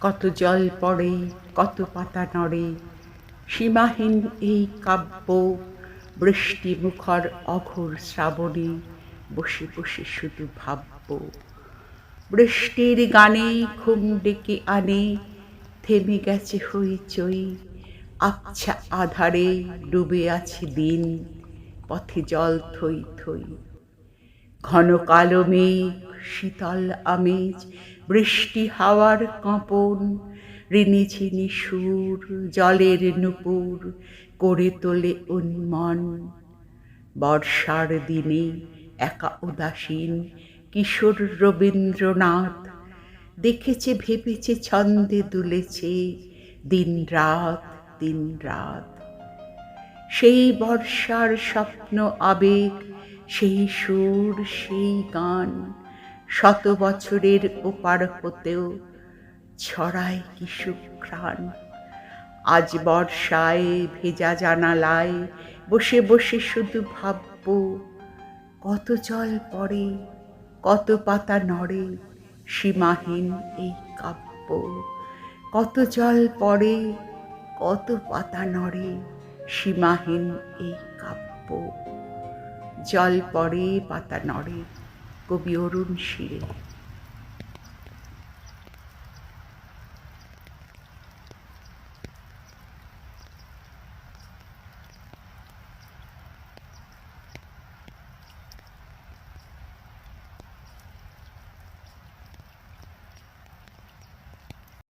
কত জল পড়ে, কত পাতা নড়ে। সীমাহীন এই কাব্য বৃষ্টি মুখর অঘোর শ্রাবণে বসে বসে শুধু ভাবব। বৃষ্টির গানে ঘুম ডেকে আনে, থেমে গেছে হইচই। আচ্ছা আধারে ডুবে আছে দিন, পথে জল থই থই। ঘন কালো মেঘ শীতল আমেজ, বৃষ্টি হাওয়ার কাঁপন ঋণিঝিনি সুর, জলের নুপুর করে তোলে উন্মন। বর্ষার দিনে একা উদাসীন কিশোর রবীন্দ্রনাথ দেখেছে, ভেবেছে, ছন্দে দুলেছে দিন রাত দিন রাত। সেই বর্ষার স্বপ্ন, আবেগ, সেই সুর, সেই গান শত বছরের ওপার হতেও ছড়ায় কি সুঘ্রাণ আজ বর্ষায় ভেজা জানালায় বসে বসে শুধু ভাবব, কত জল পড়ে, কত পাতা নড়ে সীমাহীন এই কাব্য। কত জল পড়ে, কত পাতা নড়ে সীমাহীন এই কাব্য। জল পড়ে, পাতা নড়ে। কবি অরুণ শিরে।